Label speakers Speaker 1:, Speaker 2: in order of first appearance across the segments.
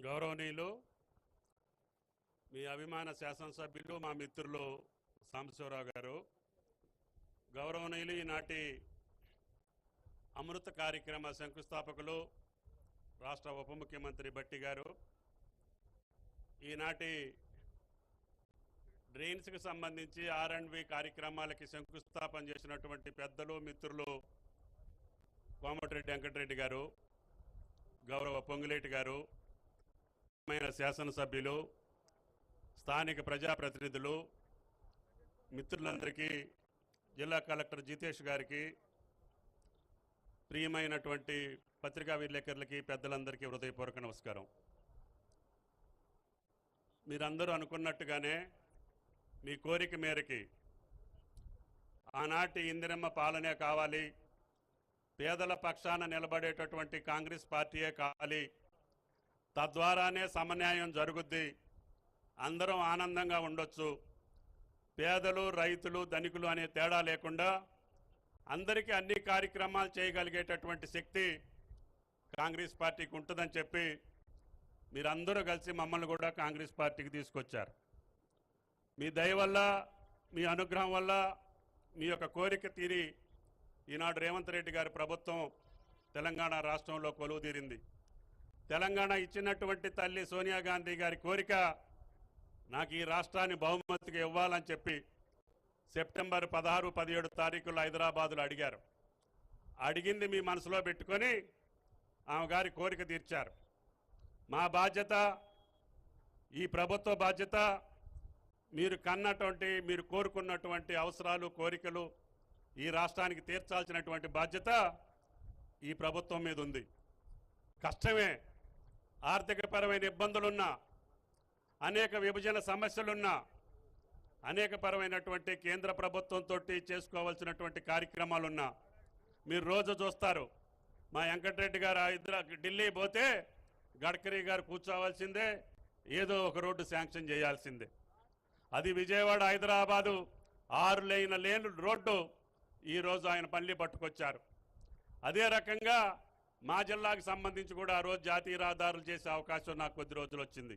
Speaker 1: గౌరవనీయులు మీ అభిమాన శాసనసభ్యులు మా మిత్రులు సాంబశివరావు గారు గౌరవనీయులు ఈనాటి అమృత కార్యక్రమ శంకుస్థాపకులు రాష్ట్ర ఉప ముఖ్యమంత్రి బట్టి గారు ఈనాటి డ్రైన్స్కి సంబంధించి ఆర్ అండ్ కార్యక్రమాలకి శంకుస్థాపన చేసినటువంటి పెద్దలు మిత్రులు కోమటిరెడ్డి వెంకటరెడ్డి గారు గౌరవ పొంగులేటి గారు మైన శాసనసభ్యులు స్థానిక ప్రజాప్రతినిధులు మిత్రులందరికీ జిల్లా కలెక్టర్ జితేష్ గారికి ప్రియమైనటువంటి పత్రికా విలేకరులకి పెద్దలందరికీ హృదయపూర్వక నమస్కారం. మీరందరూ అనుకున్నట్టుగానే మీ కోరిక మేరకి ఆనాటి ఇందిరమ్మ పాలనే కావాలి పేదల పక్షాన నిలబడేటటువంటి కాంగ్రెస్ పార్టీయే కావాలి తద్వారానే సమన్యాయం జరుగుద్ది. అందరం ఆనందంగా ఉండొచ్చు. పేదలు రైతులు ధనికులు అనే తేడా లేకుండా అందరికీ అన్ని కార్యక్రమాలు చేయగలిగేటటువంటి శక్తి కాంగ్రెస్ పార్టీకి ఉంటుందని చెప్పి మీరందరూ కలిసి మమ్మల్ని కూడా కాంగ్రెస్ పార్టీకి తీసుకొచ్చారు. మీ దయ వల్ల మీ అనుగ్రహం వల్ల మీ యొక్క కోరిక తీరి ఈనాడు రేవంత్ రెడ్డి గారి ప్రభుత్వం తెలంగాణ రాష్ట్రంలో కొలువు తీరింది తెలంగాణ ఇచ్చినటువంటి తల్లి సోనియా గాంధీ గారి కోరిక నాకు ఈ రాష్ట్రాన్ని బహుమతికి ఇవ్వాలని చెప్పి సెప్టెంబర్ పదహారు పదిహేడు తారీఖుల్లో హైదరాబాదులో అడిగారు. అడిగింది మీ మనసులో పెట్టుకొని ఆమె గారి కోరిక తీర్చారు. మా బాధ్యత ఈ ప్రభుత్వ బాధ్యత మీరు కన్నటువంటి మీరు కోరుకున్నటువంటి అవసరాలు కోరికలు ఈ రాష్ట్రానికి తీర్చాల్సినటువంటి బాధ్యత ఈ ప్రభుత్వం మీద ఉంది. కష్టమే. ఆర్థికపరమైన ఇబ్బందులున్నా అనేక విభజన సమస్యలున్నా అనేకపరమైనటువంటి కేంద్ర ప్రభుత్వంతో చేసుకోవాల్సినటువంటి కార్యక్రమాలున్నా మీరు రోజు చూస్తారు. మా వెంకటరెడ్డి గారు ఇద్దరు ఢిల్లీ పోతే గడ్కరీ గారు కూర్చోవాల్సిందే ఏదో ఒక రోడ్డు శాంక్షన్ చేయాల్సిందే. అది విజయవాడ హైదరాబాదు ఆరు లేన లేను రోడ్డు ఈరోజు ఆయన పల్లి పట్టుకొచ్చారు. అదే రకంగా మా జిల్లాకు సంబంధించి కూడా ఆ రోజు జాతీయ రహదారులు చేసే అవకాశం నాకు కొద్ది రోజులు వచ్చింది.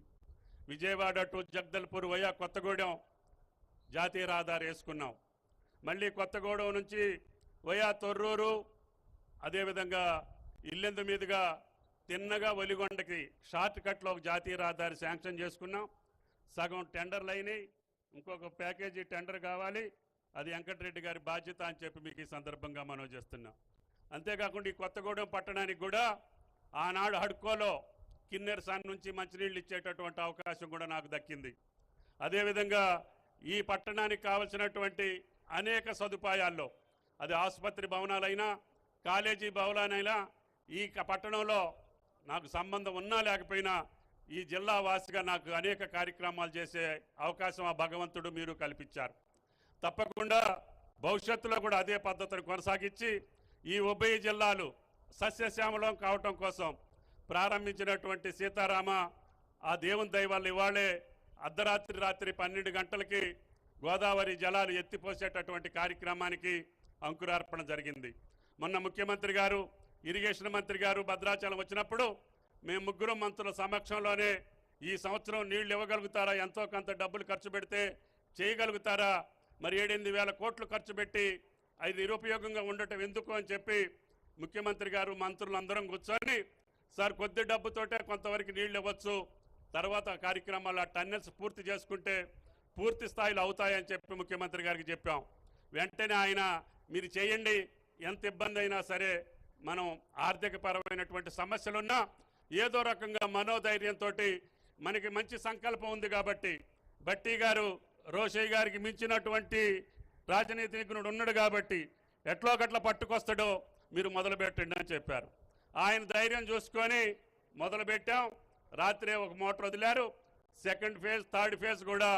Speaker 1: విజయవాడ టు జగదల్పూర్ వయా కొత్తగూడెం జాతీయ రహదారి వేసుకున్నాం. మళ్ళీ కొత్తగూడెం నుంచి వయా తొర్రూరు అదేవిధంగా ఇల్లెందు మీదుగా తిన్నగా ఒలిగొండకి షార్ట్ కట్లో ఒక జాతీయ రహదారి శాంక్షన్ చేసుకున్నాం. సగం టెండర్లు అయినాయి. ఇంకొక ప్యాకేజీ టెండర్ కావాలి. అది వెంకటరెడ్డి గారి బాధ్యత అని చెప్పి మీకు ఈ సందర్భంగా మనం చేస్తున్నాం. అంతేకాకుండా ఈ కొత్తగూడెం పట్టణానికి కూడా ఆనాడు హడ్కోలో కిన్నెర్ సన్ నుంచి మంచినీళ్ళు ఇచ్చేటటువంటి అవకాశం కూడా నాకు దక్కింది. అదేవిధంగా ఈ పట్టణానికి కావలసినటువంటి అనేక సదుపాయాల్లో అది ఆసుపత్రి భవనాలైనా కాలేజీ భవనాలైనా ఈ క- పట్టణంలో నాకు సంబంధం ఉన్నా లేకపోయినా ఈ జిల్లా వాసిగా నాకు అనేక కార్యక్రమాలు చేసే అవకాశం ఆ భగవంతుడు మీరు కల్పించారు. తప్పకుండా భవిష్యత్తులో కూడా అదే పద్ధతిని కొనసాగించి ఈ ఉభయ జిల్లాలు సస్యశ్యామలం కావటం కోసం ప్రారంభించినటువంటి సీతారామ ఆ దేవుని దైవాలు ఇవాళే అర్ధరాత్రి రాత్రి పన్నెండు గంటలకి గోదావరి జలాలు ఎత్తిపోసేటటువంటి కార్యక్రమానికి అంకురార్పణ జరిగింది. మొన్న ముఖ్యమంత్రి గారు ఇరిగేషన్ మంత్రి గారు భద్రాచలం వచ్చినప్పుడు మేము ముగ్గురు మంత్రుల సమక్షంలోనే ఈ సంవత్సరం నీళ్ళు ఇవ్వగలుగుతారా ఎంతో కొంత డబ్బులు ఖర్చు పెడితే చేయగలుగుతారా మరి ఏడెనిమిది వేల కోట్లు ఖర్చు పెట్టి అది నిరుపయోగంగా ఉండటం ఎందుకు అని చెప్పి ముఖ్యమంత్రి గారు మంత్రులు అందరం కూర్చొని సార్ కొద్ది డబ్బుతోటే కొంతవరకు నీళ్ళు ఇవ్వచ్చు. తర్వాత కార్యక్రమాలు ఆ టన్నెల్స్ పూర్తి చేసుకుంటే పూర్తి స్థాయిలో అవుతాయని చెప్పి ముఖ్యమంత్రి గారికి చెప్పాం. వెంటనే ఆయన మీరు చేయండి. ఎంత ఇబ్బంది అయినా సరే మనం ఆర్థికపరమైనటువంటి సమస్యలున్నా ఏదో రకంగా మనోధైర్యంతో మనకి మంచి సంకల్పం ఉంది కాబట్టి. బట్టి గారు రోషయ్య గారికి మించినటువంటి రాజనీతి నిపుణుడు ఉన్నాడు కాబట్టి ఎట్లో గట్ల పట్టుకొస్తాడో మీరు మొదలుపెట్టండి అని చెప్పారు. ఆయన ధైర్యం చూసుకొని మొదలు పెట్టాం రాత్రే ఒక మోటార్ వదిలారు. సెకండ్ ఫేజ్ థర్డ్ ఫేజ్ కూడా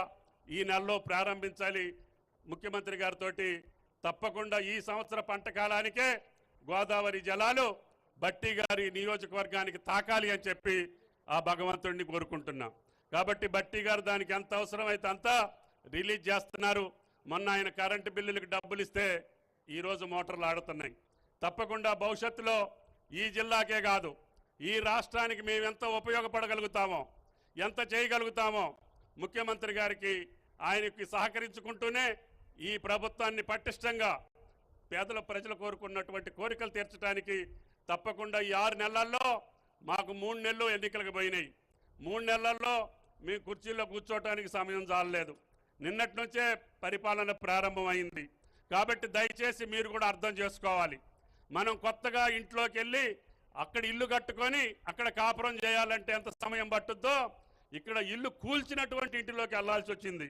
Speaker 1: ఈ నెలలో ప్రారంభించాలి. ముఖ్యమంత్రి గారితో తప్పకుండా ఈ సంవత్సర పంట కాలానికే గోదావరి జలాలు బట్టి గారి నియోజకవర్గానికి తాకాలి అని చెప్పి ఆ భగవంతుడిని కోరుకుంటున్నాం. కాబట్టి బట్టి గారు దానికి ఎంత అవసరమైతే అంత రిలీజ్ చేస్తున్నారు. మొన్న ఆయన కరెంటు బిల్లులకు డబ్బులు ఇస్తే ఈరోజు మోటార్లు ఆడుతున్నాయి. తప్పకుండా భవిష్యత్తులో ఈ జిల్లాకే కాదు ఈ రాష్ట్రానికి మేమెంత ఉపయోగపడగలుగుతామో ఎంత చేయగలుగుతామో ముఖ్యమంత్రి గారికి ఆయనకి సహకరించుకుంటూనే ఈ ప్రభుత్వాన్ని పటిష్టంగా పేదల ప్రజలు కోరుకున్నటువంటి కోరికలు తీర్చడానికి తప్పకుండా ఈ ఆరు నెలల్లో మాకు మూడు నెలలు ఎన్నికలకు పోయినాయి. మూడు నెలల్లో మీ కుర్చీలో కూర్చోవటానికి సమయం చాలలేదు. నిన్నటి నుంచే పరిపాలన ప్రారంభమైంది. కాబట్టి దయచేసి మీరు కూడా అర్థం చేసుకోవాలి. మనం కొత్తగా ఇంట్లోకి వెళ్ళి అక్కడ ఇల్లు కట్టుకొని అక్కడ కాపురం చేయాలంటే ఎంత సమయం పట్టుద్దో ఇక్కడ ఇల్లు కూల్చినటువంటి ఇంటిలోకి వెళ్ళాల్సి వచ్చింది.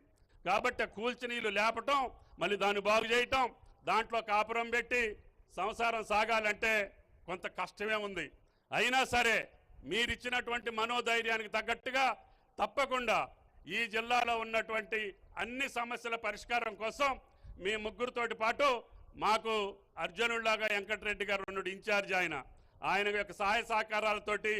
Speaker 1: కాబట్టి కూల్చిన ఇల్లు లేపటం మళ్ళీ దాన్ని బాగు చేయటం దాంట్లో కాపురం పెట్టి సంసారం సాగాలంటే కొంత కష్టమే ఉంది. అయినా సరే మీరిచ్చినటువంటి మనోధైర్యానికి తగ్గట్టుగా తప్పకుండా ఈ జిల్లాలో ఉన్నటువంటి అన్ని సమస్యల పరిష్కారం కోసం మీ ముగ్గురితోటి పాటు మాకు అర్జునుడిలాగా వెంకటరెడ్డి గారు ఉన్నాడు ఇన్ఛార్జ్ ఆయన. ఆయన యొక్క సహాయ సహకారాలతోటి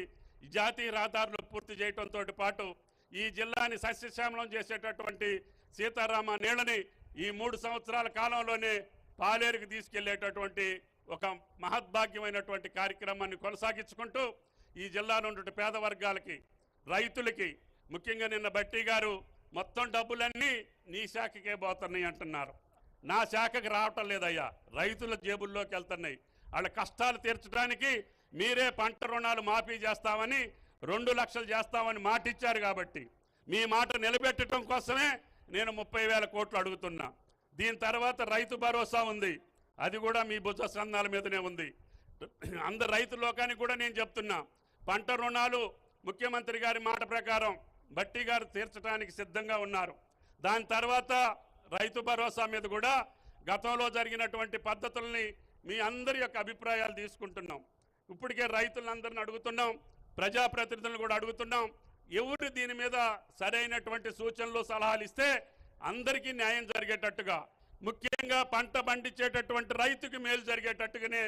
Speaker 1: జాతీయ రహదారులు పూర్తి చేయడంతో పాటు ఈ జిల్లాని సస్యశ్యామలం చేసేటటువంటి సీతారామ నీళ్ళని ఈ మూడు సంవత్సరాల కాలంలోనే పాలేరుకి తీసుకెళ్ళేటటువంటి ఒక మహద్భాగ్యమైనటువంటి కార్యక్రమాన్ని కొనసాగించుకుంటూ ఈ జిల్లాలో నుండి పేద వర్గాలకి రైతులకి ముఖ్యంగా నిన్న బట్టి గారు మొత్తం డబ్బులన్నీ నీ శాఖకే పోతున్నాయి అంటున్నారు. నా శాఖకు రావటం లేదయ్యా రైతుల జేబుల్లోకి వెళ్తున్నాయి. వాళ్ళ కష్టాలు తీర్చడానికి మీరే పంట రుణాలు మాఫీ చేస్తామని రెండు లక్షలు చేస్తామని మాట ఇచ్చారు కాబట్టి మీ మాట నిలబెట్టడం కోసమే నేను ముప్పై వేల కోట్లు అడుగుతున్నా. దీని తర్వాత రైతు భరోసా ఉంది. అది కూడా మీ భుజ స్కంధాల మీదనే ఉంది. అందరు రైతు లోకానికి కూడా నేను చెప్తున్నా పంట రుణాలు ముఖ్యమంత్రి గారి మాట ప్రకారం భట్టి గారు తీర్చడానికి సిద్ధంగా ఉన్నారు. దాని తర్వాత రైతు భరోసా మీద కూడా గతంలో జరిగినటువంటి పద్ధతుల్ని మీ అందరి యొక్క అభిప్రాయాలు తీసుకుంటున్నాం. ఇప్పటికే రైతులందరిని అడుగుతున్నాం. ప్రజాప్రతినిధులను కూడా అడుగుతున్నాం. ఎవరు దీని మీద సరైనటువంటి సూచనలు సలహాలు ఇస్తే అందరికీ న్యాయం జరిగేటట్టుగా ముఖ్యంగా పంట పండించేటటువంటి రైతుకి మేలు జరిగేటట్టుగానే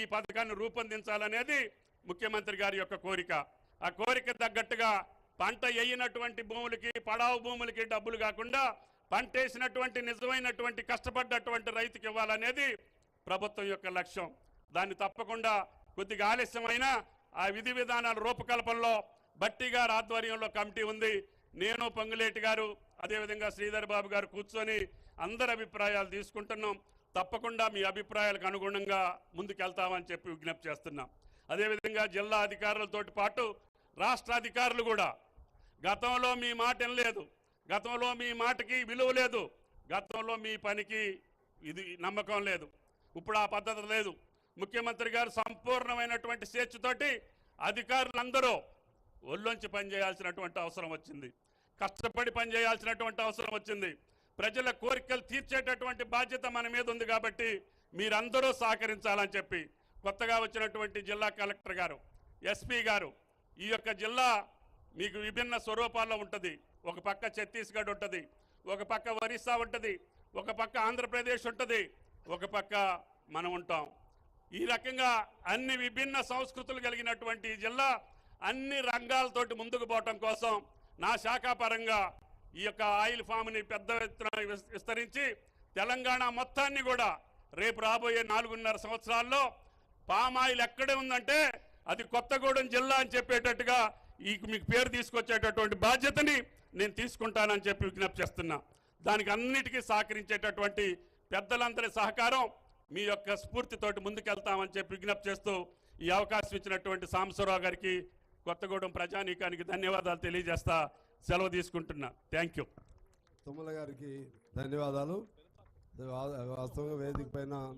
Speaker 1: ఈ పథకాన్ని రూపొందించాలనేది ముఖ్యమంత్రి గారి యొక్క కోరిక. ఆ కోరిక తగ్గట్టుగా పంట వేయినటువంటి భూములకి పడావు భూములకి డబ్బులు కాకుండా పంట వేసినటువంటి నిజమైనటువంటి కష్టపడ్డటువంటి రైతుకి ఇవ్వాలనేది ప్రభుత్వం యొక్క లక్ష్యం. దాన్ని తప్పకుండా కొద్దిగా ఆలస్యమైన ఆ విధి విధానాల రూపకల్పనలో బట్టి గారు ఆధ్వర్యంలో కమిటీ ఉంది. నేను పొంగులేటి గారు అదేవిధంగా శ్రీధర్ బాబు గారు కూర్చొని అందరి అభిప్రాయాలు తీసుకుంటున్నాం. తప్పకుండా మీ అభిప్రాయాలకు అనుగుణంగా ముందుకెళ్తామని చెప్పి విజ్ఞప్తి చేస్తున్నాం. అదేవిధంగా జిల్లా అధికారులతోటి పాటు రాష్ట్ర అధికారులు కూడా గతంలో మీ మాట లేదు. గతంలో మీ మాటకి విలువ లేదు. గతంలో మీ పనికి ఇది నమ్మకం లేదు. ఇప్పుడు ఆ పద్ధతి లేదు. ముఖ్యమంత్రి గారు సంపూర్ణమైనటువంటి స్వేచ్ఛతోటి అధికారులందరూ ఒళ్ళొంచి పనిచేయాల్సినటువంటి అవసరం వచ్చింది. కష్టపడి పనిచేయాల్సినటువంటి అవసరం వచ్చింది. ప్రజల కోరికలు తీర్చేటటువంటి బాధ్యత మన మీద ఉంది కాబట్టి మీరందరూ సహకరించాలని చెప్పి కొత్తగా వచ్చినటువంటి జిల్లా కలెక్టర్ గారు ఎస్పీ గారు ఈ యొక్క జిల్లా మీకు విభిన్న స్వరూపాల్లో ఉంటుంది. ఒక పక్క ఛత్తీస్గఢ్ ఉంటుంది ఒక పక్క ఒరిస్సా ఉంటుంది ఒక పక్క ఆంధ్రప్రదేశ్ ఉంటుంది ఒక పక్క మనం ఉంటాం. ఈ రకంగా అన్ని విభిన్న సంస్కృతులు కలిగినటువంటి జిల్లా అన్ని రంగాలతోటి ముందుకు పోవటం కోసం నా శాఖాపరంగా ఈ యొక్క ఆయిల్ ఫామ్ని పెద్ద ఎత్తున విస్తరించి తెలంగాణ మొత్తాన్ని కూడా రేపు రాబోయే నాలుగున్నర సంవత్సరాల్లో పామ్ ఆయిల్ ఎక్కడే ఉందంటే అది కొత్తగూడెం జిల్లా అని చెప్పేటట్టుగా ఈ మీకు పేరు తీసుకొచ్చేటటువంటి బాధ్యతని నేను తీసుకుంటానని చెప్పి విజ్ఞప్తి చేస్తున్నా. దానికి అన్నిటికీ సహకరించేటటువంటి పెద్దలందరి సహకారం మీ యొక్క స్ఫూర్తితోటి ముందుకెళ్తామని చెప్పి విజ్ఞప్తి చేస్తూ ఈ అవకాశం ఇచ్చినటువంటి సాంబశివరావు గారికి కొత్తగూడెం ప్రజానీకానికి ధన్యవాదాలు తెలియజేస్తా సెలవు తీసుకుంటున్నా. థ్యాంక్ యూ
Speaker 2: తుమ్మల గారికి ధన్యవాదాలు. వా- వాస్తవంగా వేదిక పైన